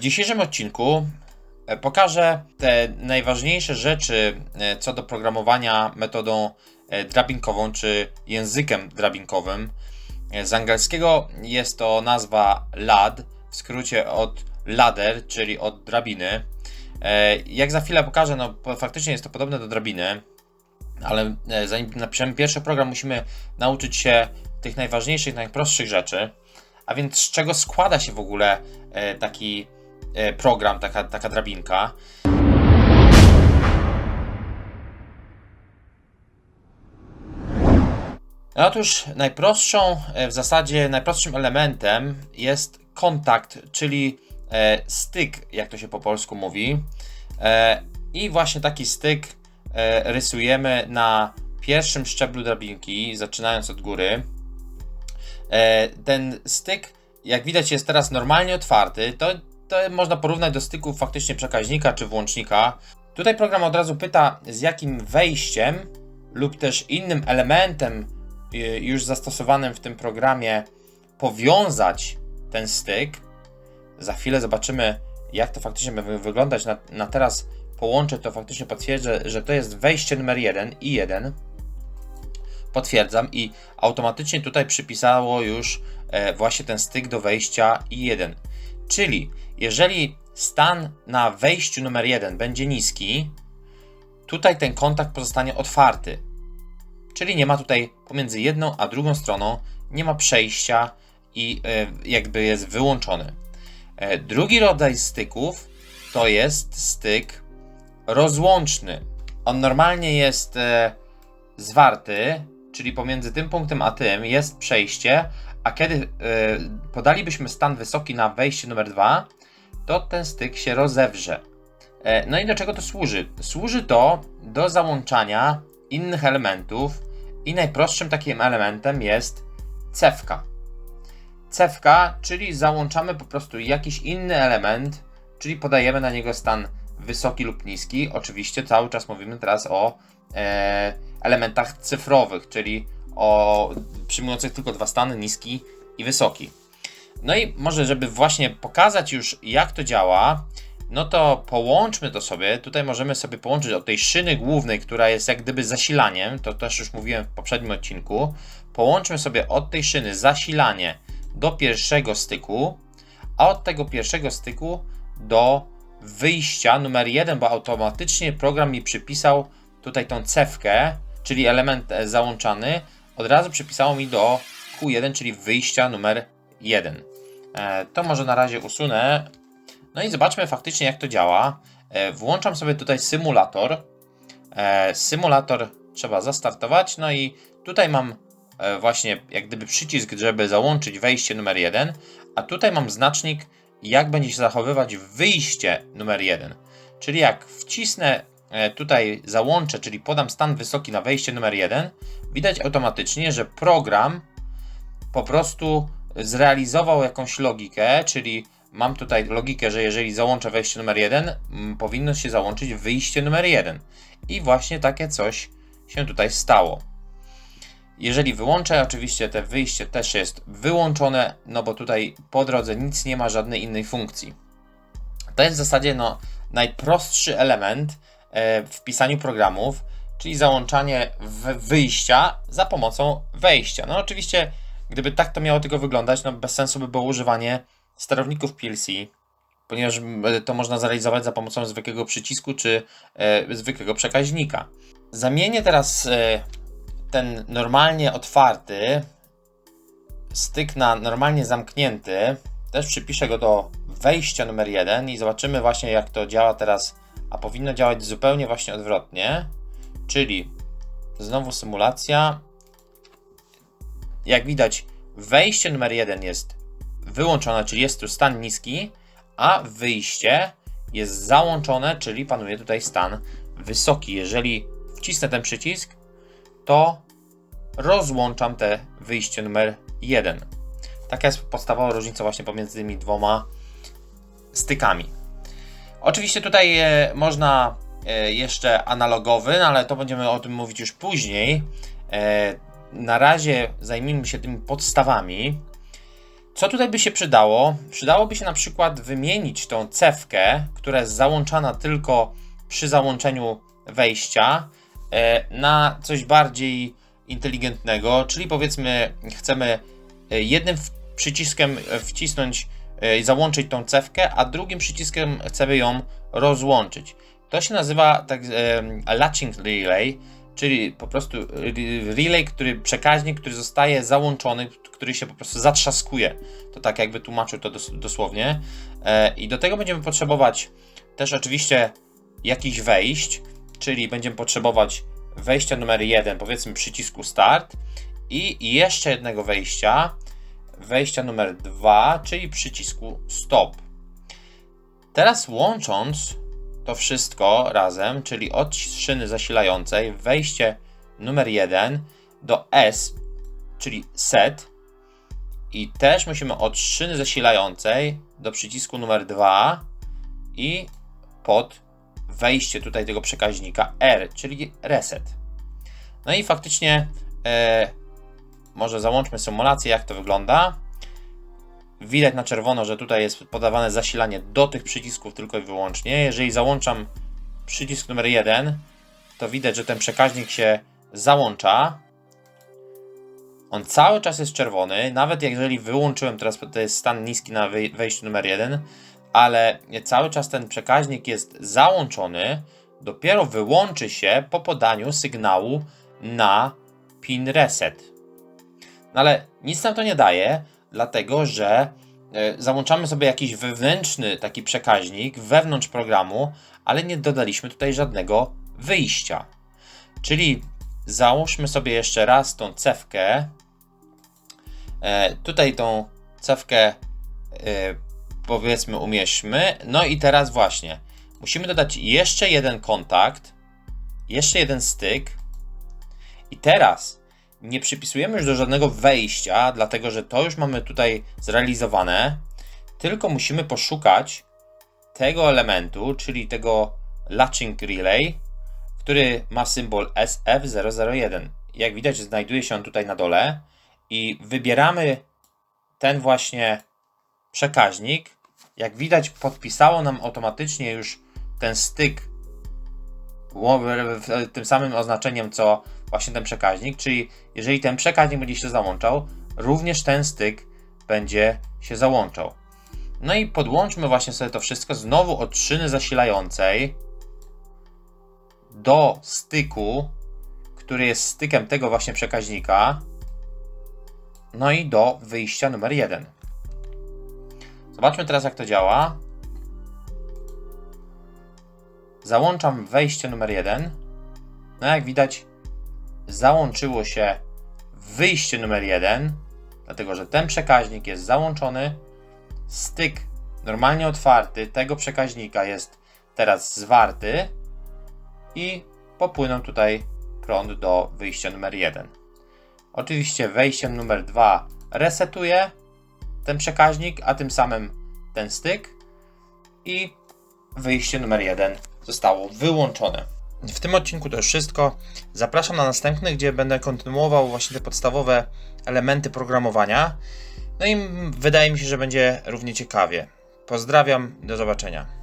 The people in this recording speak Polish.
W dzisiejszym odcinku e, pokażę te najważniejsze rzeczy e, co do programowania metodą e, drabinkową czy językiem drabinkowym. Z angielskiego jest to nazwa LAD, w skrócie od ladder, czyli od drabiny. Jak za chwilę pokażę, no faktycznie jest to podobne do drabiny, ale zanim napiszemy pierwszy program, musimy nauczyć się tych najważniejszych, najprostszych rzeczy. A więc z czego składa się w ogóle taki program, taka, taka drabinka? No Otóż najprostszą, e, w zasadzie najprostszym elementem jest kontakt, czyli e, styk, jak to się po polsku mówi. E, I właśnie taki styk e, rysujemy na pierwszym szczeblu drabinki, zaczynając od góry. E, ten styk, jak widać, jest teraz normalnie otwarty. To, to można porównać do styku faktycznie przekaźnika czy włącznika. Tutaj program od razu pyta, z jakim wejściem lub też innym elementem y, już zastosowanym w tym programie powiązać ten styk. Za chwilę zobaczymy, jak to faktycznie będzie wyglądać. Na, na teraz połączę to, faktycznie potwierdzę, że to jest wejście numer 1 i 1 potwierdzam i automatycznie tutaj przypisało już e, właśnie ten styk do wejścia i1. Czyli jeżeli stan na wejściu numer 1 będzie niski, tutaj ten kontakt pozostanie otwarty. Czyli nie ma tutaj pomiędzy jedną a drugą stroną nie ma przejścia i e, jakby jest wyłączony. E, drugi rodzaj styków to jest styk rozłączny. On normalnie jest e, zwarty, czyli pomiędzy tym punktem a tym jest przejście, a kiedy podalibyśmy stan wysoki na wejście numer 2, to ten styk się rozewrze. E, no i do czego to służy? Służy to do załączania innych elementów i najprostszym takim elementem jest cewka. Cewka, czyli załączamy po prostu jakiś inny element, czyli podajemy na niego stan wysoki lub niski. Oczywiście cały czas mówimy teraz o e, elementach cyfrowych, czyli o przyjmujących tylko dwa stany, niski i wysoki. No i może, żeby właśnie pokazać już jak to działa, no to połączmy to sobie. Tutaj możemy sobie połączyć od tej szyny głównej, która jest jak gdyby zasilaniem, to też już mówiłem w poprzednim odcinku. Połączmy sobie od tej szyny zasilanie do pierwszego styku, a od tego pierwszego styku do wyjścia numer 1, bo automatycznie program mi przypisał tutaj tą cewkę, czyli element e, załączany, od razu przypisało mi do Q1, czyli wyjścia numer 1. E, to może na razie usunę. No i zobaczmy faktycznie jak to działa. E, włączam sobie tutaj symulator. E, symulator trzeba zastartować. No i tutaj mam właśnie jak gdyby przycisk, żeby załączyć wejście numer 1, a tutaj mam znacznik, jak będzie się zachowywać wyjście numer 1. Czyli jak wcisnę tutaj załączę, czyli podam stan wysoki na wejście numer 1, widać automatycznie, że program po prostu zrealizował jakąś logikę, czyli mam tutaj logikę, że jeżeli załączę wejście numer 1, m, powinno się załączyć wyjście numer 1. I właśnie takie coś się tutaj stało. Jeżeli wyłączę, oczywiście te wyjście też jest wyłączone, no bo tutaj po drodze nic nie ma żadnej innej funkcji. To jest w zasadzie no, najprostszy element e, w pisaniu programów, czyli załączanie wyjścia za pomocą wejścia. No oczywiście, gdyby tak to miało tylko wyglądać, no bez sensu by było używanie sterowników PLC, ponieważ to można zrealizować za pomocą zwykłego przycisku czy e, zwykłego przekaźnika. Zamienię teraz e, ten normalnie otwarty styk na normalnie zamknięty. Też przypiszę go do wejścia numer 1 i zobaczymy właśnie jak to działa teraz, a powinno działać zupełnie właśnie odwrotnie. Czyli znowu symulacja. Jak widać, wejście numer 1 jest wyłączone, czyli jest tu stan niski, a wyjście jest załączone, czyli panuje tutaj stan wysoki. Jeżeli wcisnę ten przycisk, to rozłączam te wyjście numer 1. Taka jest podstawowa różnica właśnie pomiędzy tymi dwoma stykami. Oczywiście tutaj e, można e, jeszcze analogowy, no ale to będziemy o tym mówić już później. E, na razie zajmijmy się tymi podstawami. Co tutaj by się przydało? Przydałoby się na przykład wymienić tą cewkę, która jest załączana tylko przy załączeniu wejścia, e, na coś bardziej inteligentnego, czyli powiedzmy chcemy e, jednym przyciskiem wcisnąć i załączyć tą cewkę, a drugim przyciskiem chcemy ją rozłączyć. To się nazywa tak e, latching relay, czyli po prostu relay, który przekaźnik, który zostaje załączony, który się po prostu zatrzaskuje. To tak jakby tłumaczył to dos dosłownie. E, I do tego będziemy potrzebować też oczywiście jakichś wejść, czyli będziemy potrzebować wejścia numer 1, powiedzmy przycisku start i jeszcze jednego wejścia, wejścia numer 2, czyli przycisku stop. Teraz łącząc to wszystko razem, czyli od szyny zasilającej wejście numer 1 do S, czyli set i też musimy od szyny zasilającej do przycisku numer 2 i pod wejście tutaj tego przekaźnika R, czyli reset. No i faktycznie e, może załączmy symulację, jak to wygląda. Widać na czerwono, że tutaj jest podawane zasilanie do tych przycisków tylko i wyłącznie. Jeżeli załączam przycisk numer 1, to widać, że ten przekaźnik się załącza. On cały czas jest czerwony, nawet jeżeli wyłączyłem, teraz to jest stan niski na wejściu numer 1, ale cały czas ten przekaźnik jest załączony, dopiero wyłączy się po podaniu sygnału na pin reset. No ale nic nam to nie daje, dlatego że e, załączamy sobie jakiś wewnętrzny taki przekaźnik wewnątrz programu, ale nie dodaliśmy tutaj żadnego wyjścia. Czyli załóżmy sobie jeszcze raz tą cewkę. E, tutaj tą cewkę e, powiedzmy umieśćmy. No i teraz właśnie musimy dodać jeszcze jeden kontakt, jeszcze jeden styk. I teraz nie przypisujemy już do żadnego wejścia, dlatego że to już mamy tutaj zrealizowane, tylko musimy poszukać tego elementu, czyli tego latching relay, który ma symbol SF001. Jak widać, znajduje się on tutaj na dole i wybieramy ten właśnie przekaźnik. Jak widać, podpisało nam automatycznie już ten styk tym samym oznaczeniem co właśnie ten przekaźnik, czyli jeżeli ten przekaźnik będzie się załączał, również ten styk będzie się załączał. No i podłączmy właśnie sobie to wszystko znowu od szyny zasilającej do styku, który jest stykiem tego właśnie przekaźnika, no i do wyjścia numer 1. Zobaczmy teraz jak to działa. Załączam wejście numer 1. No jak widać, załączyło się wyjście numer 1, dlatego że ten przekaźnik jest załączony. Styk normalnie otwarty tego przekaźnika jest teraz zwarty i popłynął tutaj prąd do wyjścia numer 1. Oczywiście wejściem numer 2 resetuje ten przekaźnik, a tym samym ten styk i wyjście numer 1 zostało wyłączone. W tym odcinku to już wszystko. Zapraszam na następny, gdzie będę kontynuował właśnie te podstawowe elementy programowania. No i wydaje mi się, że będzie równie ciekawie. Pozdrawiam, do zobaczenia.